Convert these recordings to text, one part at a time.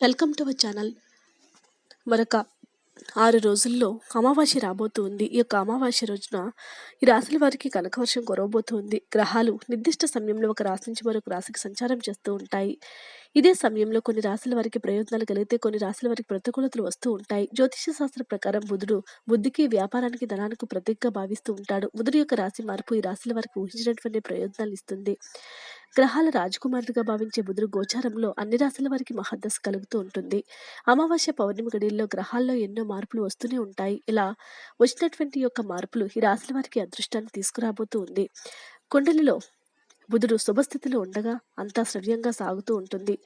Welcome to our channel. మరొక ఆరు రోజుల్లో అమావాస్య రాబోతుంది. ఈ యొక్క అమావాస్య రోజున ఈ రాశుల వారికి కనకవర్షం కురవబోతుంది. గ్రహాలు నిర్దిష్ట సమయంలో ఒక రాశి నుంచి మరొక రాశికి సంచారం చేస్తూ ఉంటాయి. ఇదే సమయంలో కొన్ని రాశుల వారికి ప్రయోజనాలు కలిగితే కొన్ని రాశుల వారికి ప్రతికూలతలు వస్తూ ఉంటాయి. జ్యోతిష శాస్త్ర ప్రకారం బుధుడు బుద్ధికి వ్యాపారానికి ధనానికి ప్రతీకగా భావిస్తూ ఉంటాడు. బుధుడు యొక్క రాశి మార్పు ఈ రాశుల వారికి ఊహించినటువంటి ప్రయోజనాలు ఇస్తుంది. గ్రహాల రాజకుమారుడిగా భావించే బుధుడు గోచారంలో అన్ని రాశుల వారికి మహద్దశ కలుగుతూ ఉంటుంది. అమావాస్య పౌర్ణమి గడియల్లో గ్రహాల్లో ఎన్నో మార్పులు వస్తూనే ఉంటాయి. ఇలా వచ్చినటువంటి యొక్క మార్పులు ఈ రాశుల వారికి అదృష్టాన్ని తీసుకురాబోతూ ఉంది. కుండలిలో బుధుడు శుభస్థితిలో ఉండగా అంతా శ్రవ్యంగా సాగుతూ ఉంటుంది.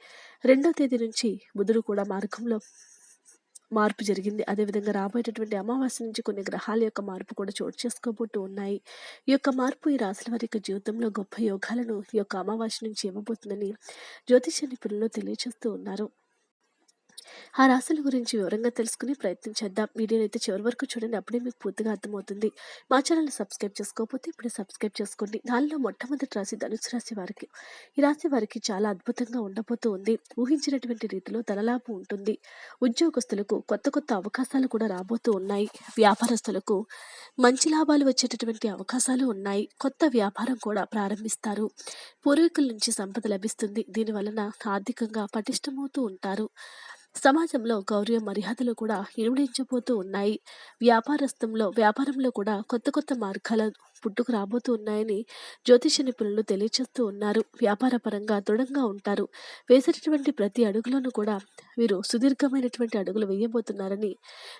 రెండో తేదీ నుంచి బుధుడు కూడా మార్గంలో మార్పు జరిగింది. అదేవిధంగా రాబోయేటటువంటి అమావాస్య నుంచి కొన్ని గ్రహాల యొక్క మార్పు కూడా చోటు చేసుకోబోతూ ఉన్నాయి. ఈ యొక్క మార్పు ఈ రాశుల వారి యొక్క జీవితంలో గొప్ప యోగాలను ఈ యొక్క అమావాస్య నుంచి ఇవ్వబోతుందని జ్యోతిష నిపుణులు తెలియజేస్తూ ఉన్నారు. ఆ రాశుల గురించి వివరంగా తెలుసుకుని ప్రయత్నం చేద్దాం. వీడియోని అయితే చివరి వరకు చూడండి. అప్పుడే మీకు పూర్తిగా అర్థమవుతుంది. మా ఛానల్ సబ్స్క్రైబ్ చేసుకోకపోతే ఇప్పుడే సబ్స్క్రైబ్ చేసుకోండి. దానిలో మొట్టమొదటి రాశి ధనుసు రాశి వారికి. ఈ రాశి వారికి చాలా అద్భుతంగా ఉండబోతూ ఉంది. ఊహించినటువంటి రీతిలో ధనలాభం ఉంటుంది. ఉద్యోగస్తులకు కొత్త కొత్త అవకాశాలు కూడా రాబోతూ ఉన్నాయి. వ్యాపారస్తులకు మంచి లాభాలు వచ్చేటటువంటి అవకాశాలు ఉన్నాయి. కొత్త వ్యాపారం కూడా ప్రారంభిస్తారు. పూర్వీకుల నుంచి సంపద లభిస్తుంది. దీని వలన ఆర్థికంగా పటిష్టమవుతూ ఉంటారు. సమాజంలో గౌరవ మర్యాదలు కూడా ఇనుమడించబోతూ ఉన్నాయి. వ్యాపారస్థంలో వ్యాపారంలో కూడా కొత్త కొత్త మార్గాలను పుట్టుకు రాబోతూ ఉన్నాయని జ్యోతిష నిపుణులు తెలియచేస్తూ ఉన్నారు. వ్యాపార పరంగా దృఢంగా ఉంటారు. వేసేటటువంటి ప్రతి అడుగులోనూ కూడా వీరు సుదీర్ఘమైనటువంటి అడుగులు వేయబోతున్నారని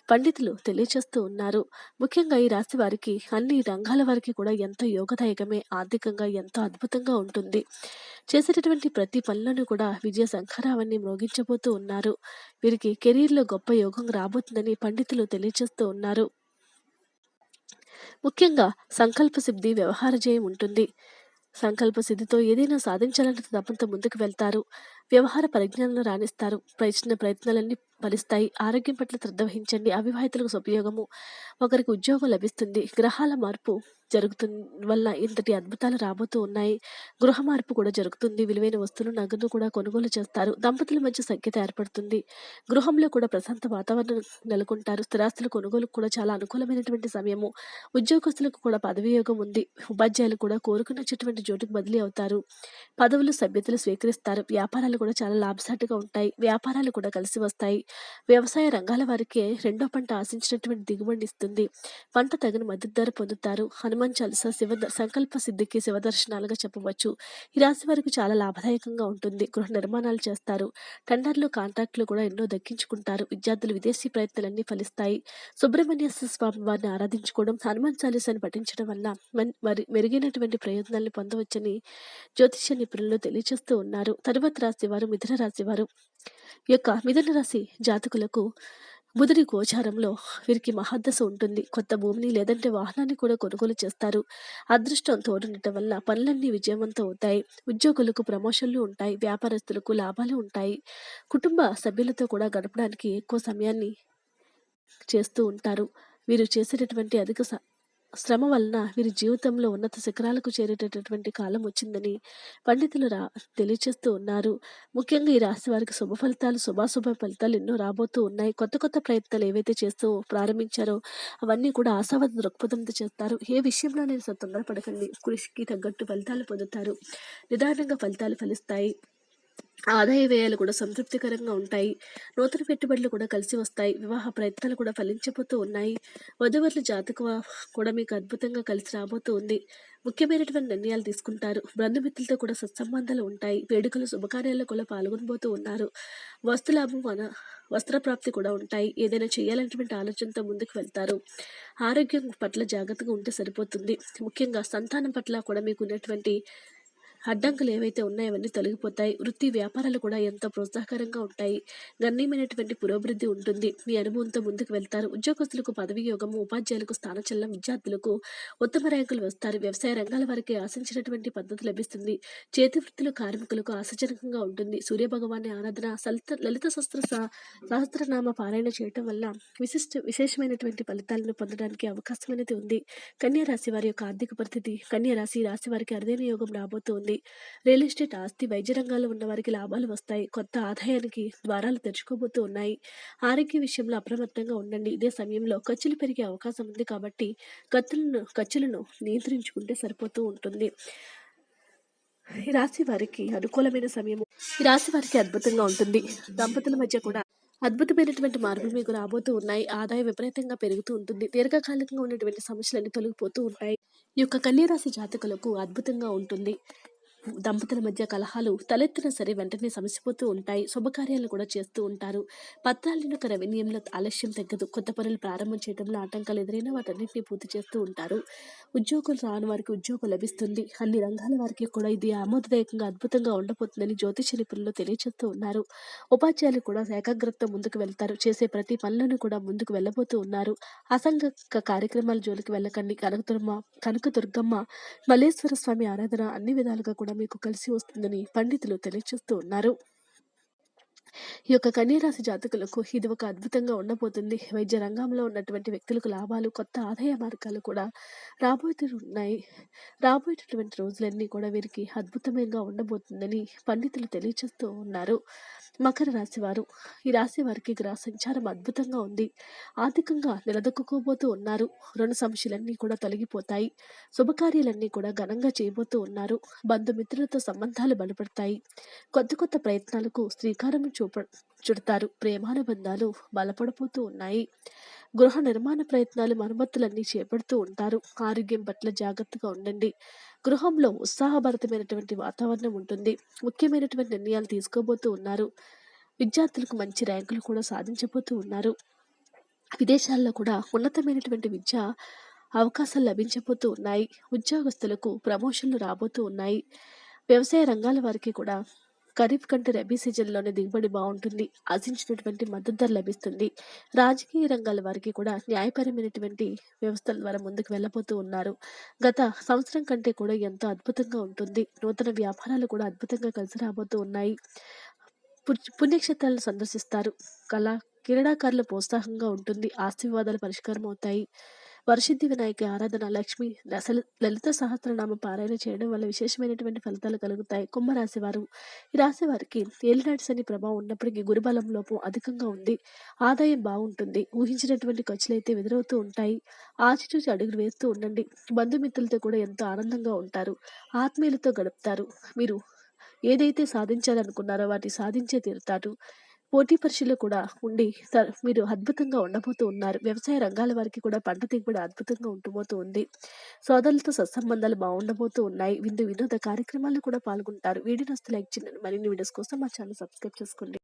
పండితులు తెలియచేస్తూ ఉన్నారు. ముఖ్యంగా ఈ రాశి వారికి అన్ని రంగాల వారికి కూడా ఎంతో యోగదాయకమే ఆర్థికంగా ఎంతో అద్భుతంగా ఉంటుంది. చేసేటటువంటి ప్రతి పనులను కూడా విజయ సంఖరావాన్ని మ్రోగించబోతూ ఉన్నారు. వీరికి కెరీర్లో గొప్ప యోగం రాబోతుందని పండితులు తెలియచేస్తూ ఉన్నారు. ముఖ్యంగా సంకల్ప సిద్ధి వ్యవహార జయం ఉంటుంది. సంకల్ప సిద్ధితో ఏదైనా సాధించాలంటే తప్పంతో ముందుకు వెళ్తారు. వ్యవహార పరిజ్ఞానం రాణిస్తారు. ప్రయత్న ప్రయత్నాలన్నీ ఫలిస్తాయి. ఆరోగ్యం పట్ల శ్రద్ధ వహించండి. అవివాహితులకు ఉపయోగము ఒకరికి ఉద్యోగం లభిస్తుంది. గ్రహాల మార్పు జరుగుతు వల్ల ఇంతటి అద్భుతాలు రాబోతూ ఉన్నాయి. గృహ మార్పు కూడా జరుగుతుంది. విలువైన వస్తువులు నగదు కూడా కొనుగోలు చేస్తారు. దంపతుల మధ్య సఖ్యత ఏర్పడుతుంది. గృహంలో కూడా ప్రశాంత వాతావరణం నెలకొంటారు. స్థిరాస్తుల కొనుగోలు కూడా చాలా అనుకూలమైనటువంటి సమయము. ఉద్యోగస్తులకు కూడా పదవి యోగం ఉంది. ఉపాధ్యాయులు కూడా కోరుకున్నటువంటి చోటుకు బదిలీ అవుతారు. పదవులు సభ్యతలు స్వీకరిస్తారు. వ్యాపారాలు కూడా చాలా లాభసాటిగా ఉంటాయి. వ్యాపారాలు కూడా కలిసి వస్తాయి. వ్యవసాయ రంగాల వారికి రెండో పంట ఆశించినటువంటి దిగుబడి ఇస్తుంది పంట తగిన మద్దతు ధర పొందుతారు. హనుమ ప్రపంచాలు శివ సంకల్ప సిద్ధికి శివ దర్శనాలుగా చెప్పవచ్చు. ఈ రాశి వారికి చాలా లాభదాయకంగా ఉంటుంది. గృహ నిర్మాణాలు చేస్తారు. టెండర్లు కాంట్రాక్టులు కూడా ఎన్నో దక్కించుకుంటారు. విద్యార్థులు విదేశీ ప్రయత్నాలన్నీ ఫలిస్తాయి. సుబ్రహ్మణ్య స్వామి వారిని ఆరాధించుకోవడం హనుమాన్ చాలీసాని పఠించడం వల్ల మరి మెరుగైనటువంటి ప్రయోజనాలను పొందవచ్చని జ్యోతిష్య నిపుణులు తెలియజేస్తూ ఉన్నారు. తరువాత రాశి వారు మిథున రాశి వారు యొక్క మిథున రాశి జాతకులకు బుధుడి గోచారంలో వీరికి మహద్దశ ఉంటుంది. కొత్త భూమిని లేదంటే వాహనాన్ని కూడా కొనుగోలు చేస్తారు. అదృష్టం తోడుండటం వల్ల పనులన్నీ విజయవంతం అవుతాయి. ఉద్యోగులకు ప్రమోషన్లు ఉంటాయి. వ్యాపారస్తులకు లాభాలు ఉంటాయి. కుటుంబ సభ్యులతో కూడా గడపడానికి ఎక్కువ సమయాన్ని చేస్తూ ఉంటారు. వీరు చేసేటటువంటి అధిక శ్రమ వలన వీరి జీవితంలో ఉన్నత శిఖరాలకు చేరేటటువంటి కాలం వచ్చిందని పండితులు రా తెలియచేస్తూ ఉన్నారు. ముఖ్యంగా ఈ రాశి వారికి శుభ ఫలితాలు శుభాశుభ ఫలితాలు ఎన్నో రాబోతూ ఉన్నాయి. కొత్త కొత్త ప్రయత్నాలు ఏవైతే చేస్తూ ప్రారంభించారో అవన్నీ కూడా ఆశావాద దృక్పథంతో చేస్తారు. ఏ విషయంలో నేను తొందరపడకండి. కృషికి తగ్గట్టు ఫలితాలు పొందుతారు. నిదానంగా ఫలితాలు ఫలిస్తాయి. ఆదాయ వ్యయాలు కూడా సంతృప్తికరంగా ఉంటాయి. నూతన పెట్టుబడులు కూడా కలిసి వస్తాయి. వివాహ ప్రయత్నాలు కూడా ఫలించబోతూ ఉన్నాయి. వధువర్ల జాతక కూడా మీకు అద్భుతంగా కలిసి రాబోతూ ఉంది. ముఖ్యమైనటువంటి నిర్ణయాలు తీసుకుంటారు. బంధుమిత్రులతో కూడా సత్సంబంధాలు ఉంటాయి. వేడుకలు శుభకార్యాల్లో కూడా పాల్గొనబోతూ ఉన్నారు. వస్తులాభం మన వస్త్రప్రాప్తి కూడా ఉంటాయి. ఏదైనా చేయాలనేటువంటి ఆలోచనతో ముందుకు వెళ్తారు. ఆరోగ్యం పట్ల జాగ్రత్తగా ఉంటే సరిపోతుంది. ముఖ్యంగా సంతానం పట్ల కూడా మీకు ఉన్నటువంటి అడ్డంకులు ఏవైతే ఉన్నాయో అవన్నీ తొలగిపోతాయి. వృత్తి వ్యాపారాలు కూడా ఎంతో ప్రోత్సాహకరంగా ఉంటాయి. గణనీయమైనటువంటి పురోభివృద్ధి ఉంటుంది. మీ అనుభవంతో ముందుకు వెళ్తారు. ఉద్యోగస్తులకు పదవి యోగము ఉపాధ్యాయులకు స్థానచలనం విద్యార్థులకు ఉత్తమ ర్యాంకులు వస్తారు. వ్యవసాయ రంగాల వారికి ఆశించినటువంటి పద్ధతి లభిస్తుంది. చేతి వృత్తులు కార్మికులకు ఆశాజనకంగా ఉంటుంది. సూర్యభగవాన్ని ఆరాధన సలిత లలిత శస్త్ర సహస్రనామ పారాయణ చేయటం వల్ల విశిష్ట విశేషమైనటువంటి ఫలితాలను పొందడానికి అవకాశం అనేది ఉంది. కన్యా రాశి వారి యొక్క ఆర్థిక పరిస్థితి కన్యా రాశి రాశి వారికి అరుదైన యోగం రాబోతుంది. రియల్ ఎస్టేట్ ఆస్తి వైద్య రంగాల్లో ఉన్న వారికి లాభాలు వస్తాయి. కొత్త ఆదాయానికి ద్వారాలు తెరుచుకోబోతూ ఉన్నాయి. ఆరోగ్య విషయంలో అప్రమత్తంగా ఉండండి. ఇదే సమయంలో ఖర్చులు పెరిగే అవకాశం ఉంది కాబట్టి ఖర్చులను ఖర్చులను నియంత్రించుకుంటే సరిపోతూ ఉంటుంది. ఈ రాశి వారికి అనుకూలమైన సమయం. ఈ రాశి వారికి అద్భుతంగా ఉంటుంది. దంపతుల మధ్య కూడా అద్భుతమైనటువంటి మార్పులు మీకు రాబోతూ ఉన్నాయి. ఆదాయం విపరీతంగా పెరుగుతూ ఉంటుంది. దీర్ఘకాలికంగా ఉన్నటువంటి సమస్యలన్నీ తొలగిపోతూ ఉంటాయి. ఈ యొక్క కన్యరాశి జాతకులకు అద్భుతంగా ఉంటుంది. దంపతుల మధ్య కలహాలు తలెత్తిన సరే వెంటనే సమసిపోతూ ఉంటాయి. శుభకార్యాలు కూడా చేస్తూ ఉంటారు. పత్రాలను యొక్క రెవెన్యూలో ఆలస్యం తగ్గదు. కొత్త పనులు ప్రారంభం చేయడంలో ఆటంకాలు ఎదురైనా వాటన్నింటినీ పూర్తి చేస్తూ ఉంటారు. ఉద్యోగులు రాని వారికి ఉద్యోగం లభిస్తుంది. అన్ని రంగాల వారికి కూడా ఇది ఆమోదదాయకంగా అద్భుతంగా ఉండబోతుందని జ్యోతిష నిపుణులు తెలియజేస్తూ ఉన్నారు. ఉపాధ్యాయులు కూడా ఏకాగ్రతతో ముందుకు వెళ్తారు. చేసే ప్రతి పనులను కూడా ముందుకు వెళ్ళబోతూ ఉన్నారు. అసంఘిక కార్యక్రమాల జోలికి వెళ్ళకండి. కనకదుర్మ కనకదుర్గమ్మ మల్లేశ్వర స్వామి ఆరాధన అన్ని విధాలుగా కూడా మీకు కలిసి వస్తుందని పండితులు తెలియచేస్తూ ఉన్నారు. ఈ యొక్క కన్యరాశి జాతకులకు ఇది ఒక అద్భుతంగా ఉండబోతుంది. వైద్య రంగంలో ఉన్నటువంటి వ్యక్తులకు లాభాలు కొత్త ఆదాయ మార్గాలు కూడా రాబోతూ ఉన్నాయి రాబోయేటటువంటి రోజులన్నీ కూడా వీరికి అద్భుతంగా ఉండబోతుందని పండితులు తెలియచేస్తూ ఉన్నారు. మకర రాశి వారు ఈ రాశి వారికి గ్రహ సంచారం అద్భుతంగా ఉంది. ఆర్థికంగా నిలదొక్కుకోబోతూ ఉన్నారు. రుణ సమస్యలన్నీ కూడా తొలగిపోతాయి. శుభకార్యాలన్నీ కూడా ఘనంగా చేయబోతూ ఉన్నారు. బంధుమిత్రులతో సంబంధాలు బలపడతాయి. కొత్త కొత్త ప్రయత్నాలకు శ్రీకారం చూప చుడతారు. ప్రేమానుబంధాలు బలపడిపోతూ ఉన్నాయి. గృహ నిర్మాణ ప్రయత్నాలు మరమ్మతులన్నీ చేపడుతూ ఉంటారు. ఆరోగ్యం పట్ల జాగ్రత్తగా ఉండండి. గృహంలో ఉత్సాహభరితమైనటువంటి వాతావరణం ఉంటుంది. ముఖ్యమైనటువంటి నిర్ణయాలు తీసుకోబోతూ ఉన్నారు. విద్యార్థులకు మంచి ర్యాంకులు కూడా సాధించబోతూ ఉన్నారు. విదేశాల్లో కూడా ఉన్నతమైనటువంటి విద్య అవకాశాలు లభించబోతూ ఉన్నాయి. ఉద్యోగస్తులకు ప్రమోషన్లు రాబోతూ ఉన్నాయి. వ్యవసాయ రంగాల వారికి కూడా ఖరీఫ్ కంటే రబీ సీజన్లోనే దిగుబడి బాగుంటుంది. ఆశించినటువంటి మద్దతు ధర లభిస్తుంది. రాజకీయ రంగాల వారికి కూడా న్యాయపరమైనటువంటి వ్యవస్థల ద్వారా ముందుకు వెళ్ళబోతూ ఉన్నారు. గత సంవత్సరం కంటే కూడా ఎంతో అద్భుతంగా ఉంటుంది. నూతన వ్యాపారాలు కూడా అద్భుతంగా కలిసి రాబోతూ ఉన్నాయి. పుణ్యక్షేత్రాలను సందర్శిస్తారు. కళా క్రీడాకారుల ప్రోత్సాహంగా ఉంటుంది. ఆస్తి వివాదాలు పరిష్కారం అవుతాయి వరసిద్ధి వినాయక ఆరాధన లక్ష్మి లలిత సహస్రనామ పారాయణ చేయడం వల్ల విశేషమైనటువంటి ఫలితాలు కలుగుతాయి. కుంభరాశి వారు ఈ రాశి వారికి ఏలినాటి శని ప్రభావం ఉన్నప్పటికీ గురుబలం లోపం అధికంగా ఉంది. ఆదాయం బాగుంటుంది. ఊహించినటువంటి ఖర్చులు అయితే ఎదురవుతూ ఉంటాయి. ఆచితూచి అడుగులు వేస్తూ ఉండండి. బంధుమిత్రులతో కూడా ఎంతో ఆనందంగా ఉంటారు. ఆత్మీయులతో గడుపుతారు. మీరు ఏదైతే సాధించాలనుకున్నారో వాటి సాధించే తీరుతారు. పోటీ పరీక్షలు కూడా ఉండి మీరు అద్భుతంగా ఉండబోతూ ఉన్నారు. వ్యవసాయ రంగాల వారికి కూడా పంట దిగుబడి అద్భుతంగా ఉంటబోతూ ఉంది. సోదరులతో సత్సంబంధాలు బాగుండబోతూ ఉన్నాయి. విందు వినోద కార్యక్రమాల్లో కూడా పాల్గొంటారు. వీడియో నస్తే లైక్ చేయండి. మరిన్ని వీడియోస్ కోసం మా ఛానల్ సబ్స్క్రైబ్ చేసుకోండి.